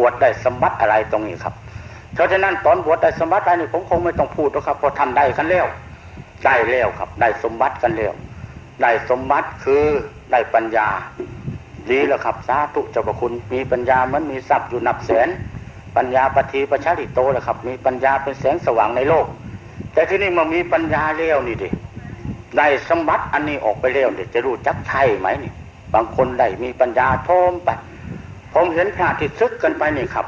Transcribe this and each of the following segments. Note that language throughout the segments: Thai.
บวชได้สมบัติอะไรตรงนี้ครับ เพราะฉะนั้นตอนบวชได้สมบัติอะไรนี่ผมคงไม่ต้องพูดหรอกครับเพราะทำได้กันแล้วได้แล้วครับ ได้สมบัติกันแล้วได้สมบัติคือได้ปัญญาดีแล้วครับสาธุเจ้าประคุณมีปัญญามันมีทรัพย์อยู่นับแสน ปัญญาปฏิปชาติโตแล้วครับ มีปัญญาเป็นแสงสว่างในโลก แต่ที่นี่มันมีปัญญาเลี้ยวนี่ดิได้สมบัติอันนี้ออกไปเลี้ยวดิจะรู้จักใช่ไหมนี่ บางคนได้มีปัญญาโทมไป ผมเห็นพระที่ซึกกันไปนี่ครับ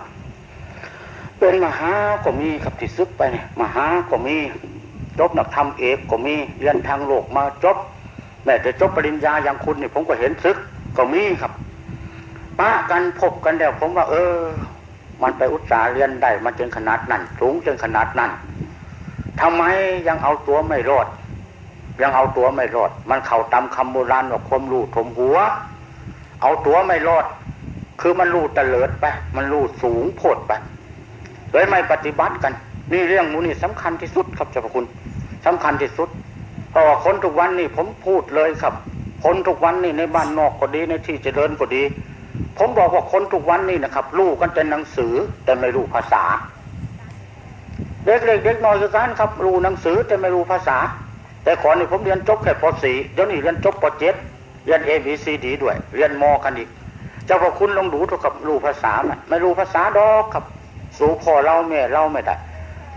เป็นมหาก็มีครับที่ซึกไปนี่มหาก็มีจบนักธรรมเอกก็มีเรียนทางโลกมาจบแม้แต่จบปริญญาอย่างคุณนี่ผมก็เห็นซึกก็มีครับป้ากันพบกันแล้วผมว่า เออ มันไปอุตสาห์เรียนได้มาจนขนาดนั้นสูงจนขนาดนั้นทำไมยังเอาตัวไม่รอด ยังเอาตัวไม่รอด มันเข่าตามคำโบราณว่าความรู้ถมหัว เอาตัวไม่รอด คือมันรู้เตลิดไป มันรู้สูงโพดไปเลยไม่ปฏิบัติกัน นี่เรื่องมูนี่สำคัญที่สุดครับเจ้าพระคุณสำคัญที่สุดเพราะว่าคนทุกวันนี่ผมพูดเลยครับ คนทุกวันนี่ในบ้านนอกก็ดีในที่เจริญก็ดี ผมบอกว่าคนทุกวันนี่นะครับรู้กันแต่หนังสือแต่ไม่รู้ภาษา เด็กเล็กเด็กน้อยคือกันครับรู้หนังสือแต่ไม่รู้ภาษา แต่ก่อนนี่ผมเรียนจบแค่ป .4 เดี๋ยวนี้เรียนจบป .7 เรียน A B C D ด้วย เรียนมกันอีก เจ้าพระคุณลองดูถูกกับรู้ภาษาไหมไม่รู้ภาษาดอกครับ สู่พ่อเราแม่เราไม่ได้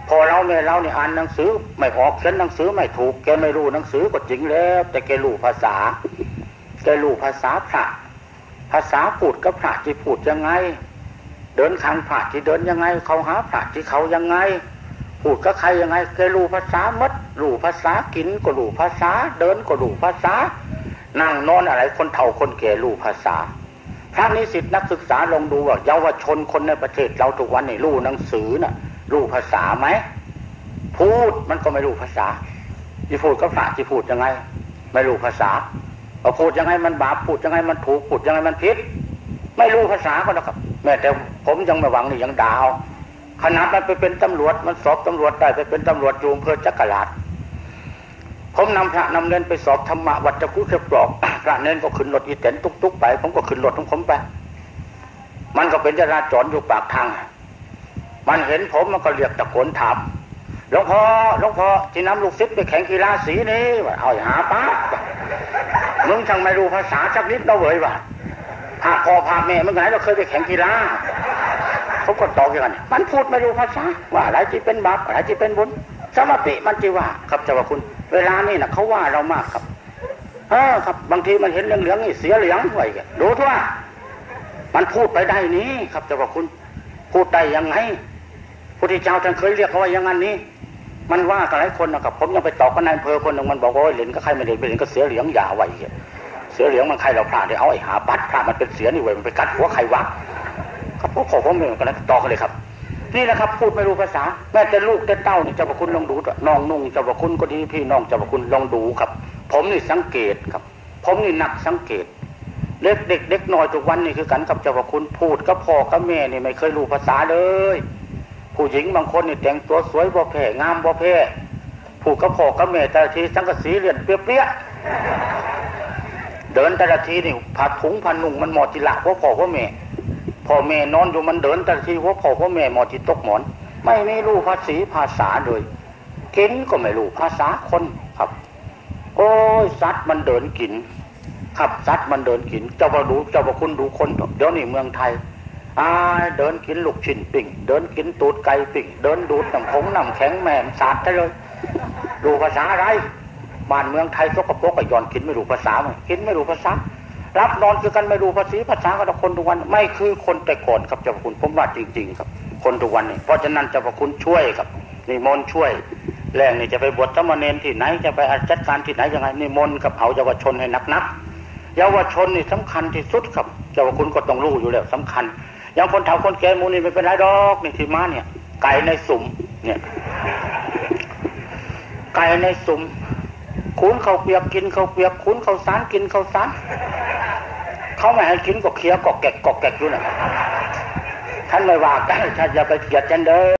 พ่อเราแม่เราเนี่ยอ่านหนังสือ ไม่ออกเขียนหนังสือไม่ถูก แกไม่รู้หนังสือก็จริงแล้ว แต่แกรู้ภาษา แกรู้ภาษาพระ ภาษาพูดกับพระที่พูดยังไง เดินข้างพระที่เดินยังไง เขาหาพระที่เขายังไงพูดกับใครยังไงแกรู้ภาษามัดรู้ภาษากินก็รู้ภาษา เดินก็รู้ภาษานั่งนอนอะไรคนเฒ่าคนแก่รู้ภาษา พระนิสิตนักศึกษาลองดูว่าเยาวชนคนในประเทศเราทุกวันนี่รู้หนังสือน่ะรู้ภาษาไหมพูดมันก็ไม่รู้ภาษาที่พูดกับพระที่พูดยังไง ไม่รู้ภาษาพอพูดยังไงมันบาปพูดยังไงมันถูกพูดยังไงมันผิดไม่รู้ภาษาก็แล้วครับแม้แต่ผมยังไม่หวังนี่ยังดาว ขนาดมันไปเป็นตำรวจมันสอบตำรวจได้ไปเป็นตำรวจอยู่อำเภอจักรลาดผมนำพระนำเน้นไปสอบธรรมะวัดจักุเขปลอก พระเน้นก็ขึ้นรถอีเต็นตุกๆไป ผมก็ขึ้นรถของผมไป มันก็เป็นจราจรอยู่ปากทาง มันเห็นผมมันก็เรียกตะโกนถามหลวงพ่อหลวงพ่อที่นำลูกศิษย์ไปแข่งกีฬาสีนี้ว่าเอาหาป้ามึงช่างไม่รู้ภาษาจักนิดเราเลยว่ะพาพ่อพาแม่เมื่อไงเราเคยไปแข่งกีฬาเขาก็ตอบกันมันพูดไม่รู้ภาษาว่าอะไรที่เป็นบาปอะไรที่เป็นบุญสมปิมันจีว่าครับเจ้าคุณ เวลานี่นะเขาว่าเรามากครับ เออครับ บางทีมันเห็นเหลืองๆนี่เสียเหลืองไว้กันดูทั่วมันพูดไปได้นี้ครับเจ้าประคุณพูดได้ยังไงพุทธเจ้าท่านเคยเรียกเขาว่าอย่างนั้นนี้ มันว่ากับหลายคนนะครับผมยังไปตอบกับนายอำเภอคนหนึ่งมันบอกว่าเหรียญก็ใครไม่เหรียญไม่เหรียญก็เสียเหลืองอย่าไว้เสียเหลืองมันใครเราพลาดได้เอาไอ้หาบัตรพลาดมันเป็นเสียนี่เว้มันไปกัดหัวใครวะครับพวกผมผมเหมือนกันนะต่อกันเลยครับนี่แหละครับพูดไม่รู้ภาษาแม้แต่ลูกแต่เต้านี่เจ้าพระคุณลองดูน้องนุ่งเจ้าพระคุณก็ดีพี่น้องเจ้าพระคุณลองดูครับ ผมนี่สังเกตครับ ผมนี่หนักสังเกต เล็กเด็กเด็กน้อยทุกวันนี่คือกันกับเจ้าพระคุณพูดกับพ่อกับแม่นี่ไม่เคยรู้ภาษาเลย ผู้หญิงบางคนนี่แต่งตัวสวยบ่แพ้งามบ่แพ้ผูกกับพ่อกับแม่แต่ละทีสังกะสีเรียนเปรี้ยเดินแต่ละทีนี่ผัดถุงพันนุ่งมันหมอจิละพ่อพ่อพ่อแม่พ่อแม่นอนอยู่มันเดินแต่ละทีพ่อพ่อพ่อแม่หมอจิตกหมอน ไม่ไม่รู้ภาษีภาษาเลยกินก็ไม่รู้ภาษาคนครับ สัตว์มันเดินกินครับสัตว์มันเดินกิน เจ้าประดูเจ้าประคุณดูคนเดี๋ยวนี้เมืองไทยอาเดินกินลูกชิ้นปิ่ง เดินกินตูดไก่ปิ่ง เดินดูดน้ำผงน้ำแข็งแม่มสาดได้เลย ดูภาษาอะไรบ้านเมืองไทยสกปรกก็ย่อนกินไม่รู้ภาษาไหมกินไม่รู้ภาษา รับนอนคือกันไม่รู้ภาษีภาษากันคนทุกวันไม่คือคนแต่ก่อนครับเจ้าพระคุณผมว่าจริง ๆ ครับ คนทุกวันนี่เพราะฉะนั้นเจ้าพระคุณช่วยครับนิมนต์ช่วย แรงนี่จะไปบวชธรรมเนรที่ไหนจะไปจัดการที่ไหนยังไงนิมนกับเอาเยาวชนให้นักๆเยาวชนนี่สำคัญที่สุดครับเจ้าพระคุณก็ต้องรู้อยู่แล้วสำคัญอย่างคนเฒ่าคนแก่มูนี่ไม่เป็นไรดอกนี่ที่มาเนี่ย ไก่ในสุ่มเนี่ย ไก่ในสุ่มคุ้นเขาเปียกกินเขาเปียกคุ้นเขาสารกินเขาสารเขาไม่ให้กินก็เคี้ยวกอกแกกกอกแกกอยู่น่ะท่านไม่ว่ากันท่านอย่าไปเกลียดกันเด้อ